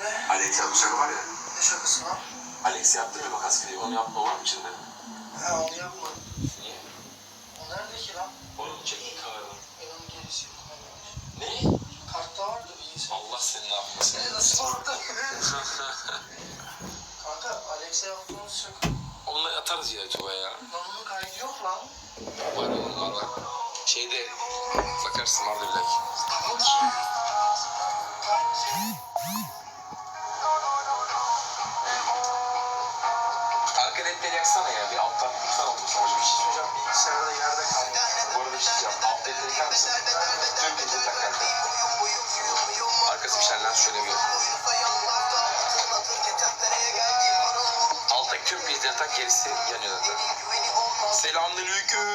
Ne? Alex yapmış şaka var ya. Ne şakası lan? Alex yaptı bir makas kliği. Onu yapma var mı içinde? Ha onu yapma. Niye? O nerede ki lan? Onu çek kamerada. Benim gerisi yok. Ne? Kartta vardı bilgisayar. Allah seni ne yapmasın. Ne nasıl orada? Kanka Alex'e yaptığımız şaka. Onunla atarız ya YouTube'a ya. Lan onun kaydı yok lan. Var oğlum var. Şeyde bakarsın vardı bir ki. Tak gerisi yanıyor zaten. Selamünaleyküm.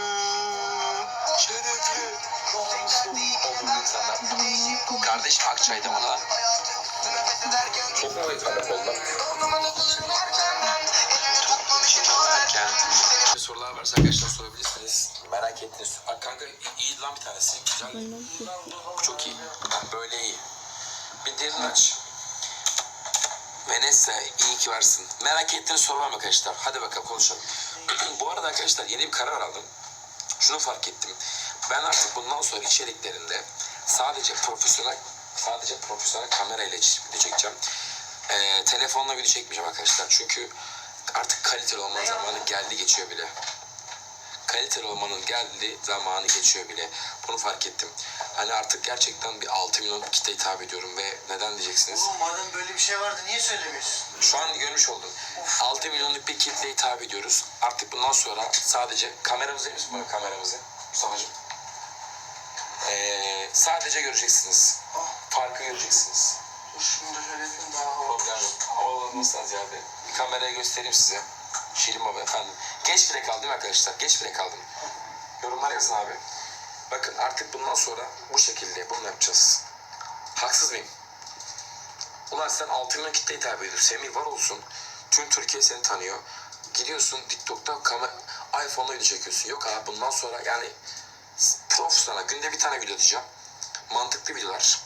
Şerefli. Olur insanlar. Kardeşim Akçay'da bana. Çok mu kolda? Bir sorular varsa arkadaşlar sorabilirsiniz. Merak ettiniz. Bak kanka iyi lan bir tanesi. Güzel. Bu çok iyi. Böyle iyi. Bir derin aç. Vanessa iyi ki varsın. Merak ettiğiniz soru var mı arkadaşlar? Hadi bakalım konuşalım. Bu arada arkadaşlar yeni bir karar aldım. Şunu fark ettim. Ben artık bundan sonra içeriklerinde sadece profesyonel sadece profesyonel kamerayla çekeceğim. Ee, telefonla video çekmeyeceğim arkadaşlar. Çünkü artık kaliteli olma zamanı geldi geçiyor bile. Kaliteli olmanın geldi zamanı geçiyor bile. Bunu fark ettim. Hani artık gerçekten bir 6 milyon kitle hitap ediyorum ve neden diyeceksiniz? Oğlum madem böyle bir şey vardı niye söylemiyorsun? Şu an görmüş oldum. 6 milyonluk bir kitle hitap ediyoruz. Artık bundan sonra sadece kameramızı değil bana kameramızı? Mustafa'cığım. Ee, sadece göreceksiniz. Ah Farkı göreceksiniz. dur şunu da şöyle yapayım daha havalı. Problem yok. Havalanırsanız ziyade. Bir kameraya göstereyim size. Şirin baba efendim. Geç bile kaldım arkadaşlar. Geç bile kaldım. Yorumlar yazın abi. Bakın artık bundan sonra bu şekilde bunu yapacağız. Haksız mıyım? Ulan sen 6 milyon kitle hitap ediyorsun. Semih var olsun. Tüm Türkiye seni tanıyor. Gidiyorsun TikTok'ta kamer iPhone'la video çekiyorsun. Yok abi bundan sonra yani profesyonel günde bir tane video atacağım. Mantıklı videolar.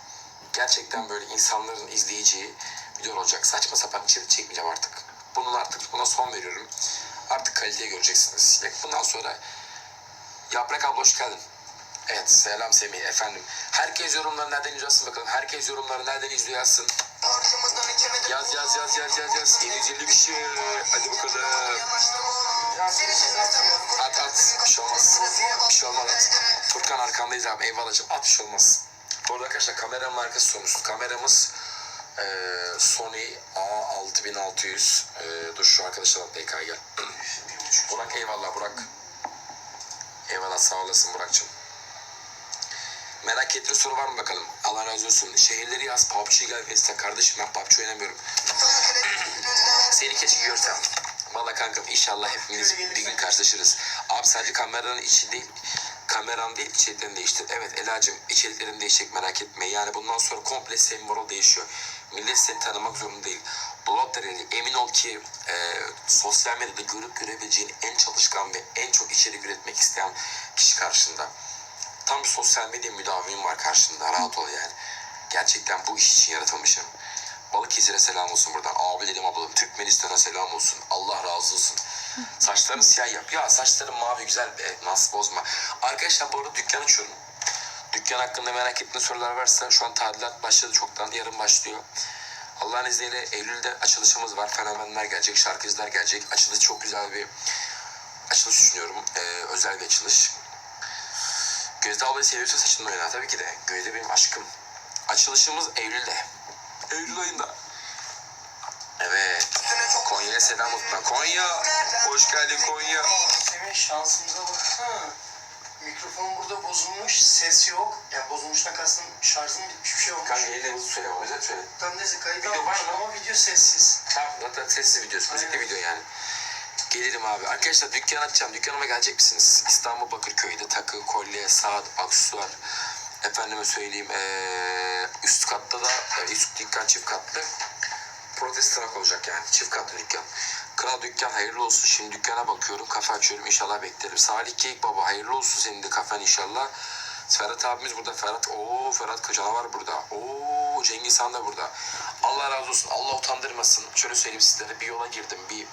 Gerçekten böyle insanların izleyeceği videolar olacak. Saçma sapan içerik çekmeyeceğim artık. Bunun artık buna son veriyorum. Artık kaliteyi göreceksiniz. Bundan sonra Yaprak abla hoş geldin. Evet selam Semih efendim. Herkes yorumları nereden izliyorsun bakalım. Herkes yorumları nereden izliyor yazsın. Yaz yaz yaz yaz yaz yaz. 750 bir şey. Hadi bakalım. At at. Bir şey olmaz. Bir şey olmaz at. Furkan arkandayız abi. Eyvallah'cığım at bir şey olmaz. Bu arada arkadaşlar kameranın markası Sonus. Kameramız eee Sony A6600. Eee dur şu arkadaşlar BK gel. Burak eyvallah Burak. Eyvallah sağ olasın Burak'cığım. Merak ettiğin soru var mı bakalım? Allah razı olsun. Şehirleri yaz. PUBG gel Vesta. Kardeşim ben PUBG oynamıyorum. Seni keşke görsem. Valla kankam inşallah hepimiz bir gün karşılaşırız. Abi sadece kameranın içi değil, kameran değil içeriklerini değiştir. Evet Ela'cığım içeriklerim değişecek merak etme. Yani bundan sonra komple senin moral değişiyor. Millet seni tanımak zorunda değil. Blogger'ı emin ol ki e, sosyal medyada görüp görebileceğin en çalışkan ve en çok içerik üretmek isteyen kişi karşında. Tam bir sosyal medya müdavimim var karşında. Rahat ol yani. Gerçekten bu iş için yaratılmışım. Balıkesir'e selam olsun buradan. Abi dedim ablam. Türkmenistan'a selam olsun. Allah razı olsun. Saçlarını siyah yap. Ya saçların mavi güzel be. Nasıl bozma. Arkadaşlar bu arada dükkan açıyorum. Dükkan hakkında merak ettiğiniz sorular varsa şu an tadilat başladı çoktan. Yarın başlıyor. Allah'ın izniyle Eylül'de açılışımız var. Fenomenler gelecek, şarkıcılar gelecek. Açılış çok güzel bir açılış düşünüyorum. Ee, özel bir açılış. Gözde ablayı seviyorsa saçını oyna tabii ki de. Gözde benim aşkım. Açılışımız Eylül'de. Eylül ayında. Evet. Konya'ya selam olsun. Konya. Hoş geldin Konya. Şansımıza baksana. Mikrofon burada bozulmuş, ses yok. Yani bozulmuştan kastım şarjım bitmiş bir şey olmuş. Kanka yine hızlı söyle ama özel söyle. Tam neyse kayıt Video almış var mı? ama video sessiz. Tamam zaten sessiz videosu. Müzikli video yani. Gelirim abi. Arkadaşlar dükkan açacağım. Dükkanıma gelecek misiniz? İstanbul Bakırköy'de takı, kolye, saat, aksesuar. Efendime söyleyeyim. Ee, üst katta da e, üst dükkan çift katlı. Protestanak olacak yani. Çift katlı dükkan. Kral dükkan hayırlı olsun. Şimdi dükkana bakıyorum. Kafe açıyorum. İnşallah beklerim. Salih Keyik Baba hayırlı olsun senin de kafen inşallah. Ferhat abimiz burada. Ferhat. Oo Ferhat canavar burada. Oo Oo Cengiz Han da burada. Allah razı olsun. Allah utandırmasın. Şöyle söyleyeyim sizlere bir yola girdim. Bir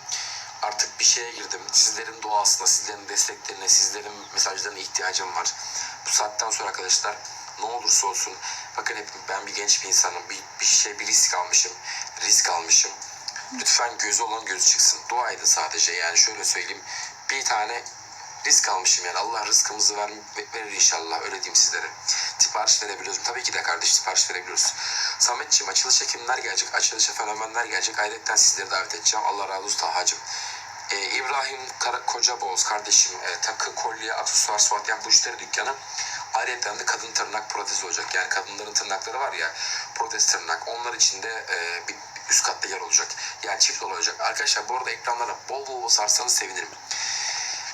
artık bir şeye girdim. Sizlerin duasına, sizlerin desteklerine, sizlerin mesajlarına ihtiyacım var. Bu saatten sonra arkadaşlar ne olursa olsun bakın hep ben bir genç bir insanım. Bir, bir şey bir risk almışım. Risk almışım. Lütfen gözü olan gözü çıksın. Dua edin sadece. Yani şöyle söyleyeyim. Bir tane risk almışım yani. Allah rızkımızı ver, verir inşallah. Öyle diyeyim sizlere. Sipariş verebiliyoruz. Tabii ki de kardeş sipariş verebiliyoruz. Sametciğim açılışa kimler gelecek? Açılışa fenomenler gelecek. Ayrıca sizleri davet edeceğim. Allah razı olsun Taha'cığım. Ee, İbrahim Kara, Kocaboğaz kardeşim e, takı, kolye, aksesuar, suat yani bu işleri dükkanı. Ayrıca de kadın tırnak protezi olacak. Yani kadınların tırnakları var ya protez tırnak. Onlar için de e, bir üst katta yer olacak. Yani çift olacak. Arkadaşlar bu arada ekranlara bol bol sarsanız sevinirim.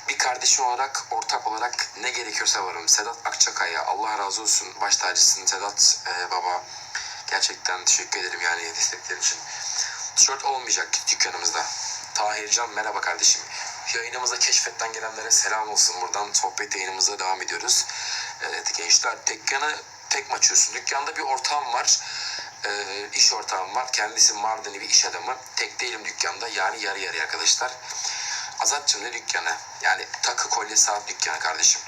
Bir kardeşim olarak, ortak olarak ne gerekiyorsa varım. Sedat Akçakaya, Allah razı olsun. Baş tacısın Sedat e, baba. Gerçekten teşekkür ederim yani desteklerin için. Tişört olmayacak dükkanımızda. Tahircan merhaba kardeşim. Yayınımıza keşfetten gelenlere selam olsun. Buradan sohbet yayınımıza devam ediyoruz. Evet gençler dükkanı tek mi açıyorsun? Dükkanda bir ortağım var. Ee, iş ortağım var. Kendisi Mardinli bir iş adamı. Tek değilim dükkanda. Yani yarı yarı arkadaşlar. Azatçım ne dükkanı? Yani takı kolye saat dükkanı kardeşim.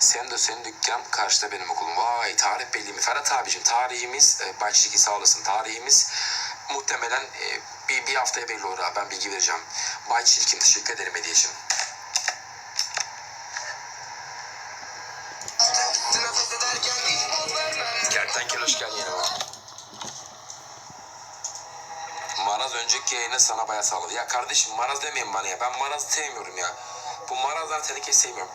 Sen de senin dükkan karşıda benim okulum. Vay tarih belli mi? Ferhat abicim tarihimiz, e, Bayçiki sağ olasın tarihimiz muhtemelen e, bir, bir haftaya belli olur abi. Ben bilgi vereceğim. Bay Çirkin teşekkür ederim hediye için. Kertenkele hoş geldin bak. Maraz önceki yayını sana bayağı sağladı. Ya kardeşim maraz demeyin bana ya. Ben marazı sevmiyorum ya. Bu marazlar tehlike sevmiyorum.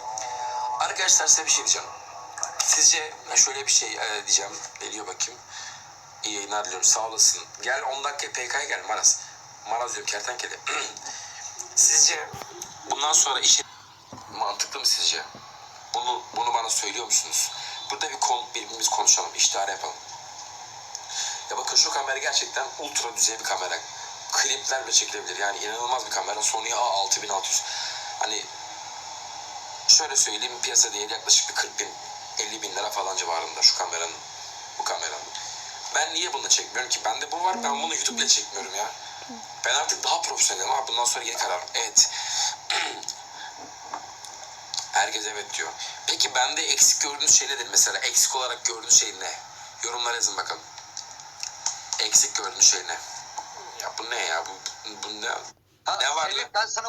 Arkadaşlar size bir şey diyeceğim. Sizce şöyle bir şey e, diyeceğim. Geliyor bakayım. İyi yayınlar diliyorum. Sağ olasın. Gel 10 dakika PK'ya gel Maraz. Maraz diyorum kertenkele. Sizce bundan sonra işe mantıklı mı sizce? Bunu, bunu bana söylüyor musunuz? Burada bir konu, birbirimiz konuşalım, iştihar yapalım. Ya bakın şu kamera gerçekten ultra düzey bir kamera. Kliplerle çekilebilir. Yani inanılmaz bir kamera. Sony A6600. Hani şöyle söyleyeyim piyasa değeri yaklaşık bir 40 bin 50 bin lira falan civarında şu kameranın bu kameranın. Ben niye bunu çekmiyorum ki? Bende bu var ben bunu YouTube'da çekmiyorum ya. Ben artık daha profesyonelim ama bundan sonra geri karar. Evet. Herkes evet diyor. Peki bende eksik gördüğünüz şey nedir mesela? Eksik olarak gördüğünüz şey ne? Yorumlara yazın bakalım. Eksik gördüğünüz şey ne? Ya bu ne ya? Bu, bu ne? Ha, Ne var ben sana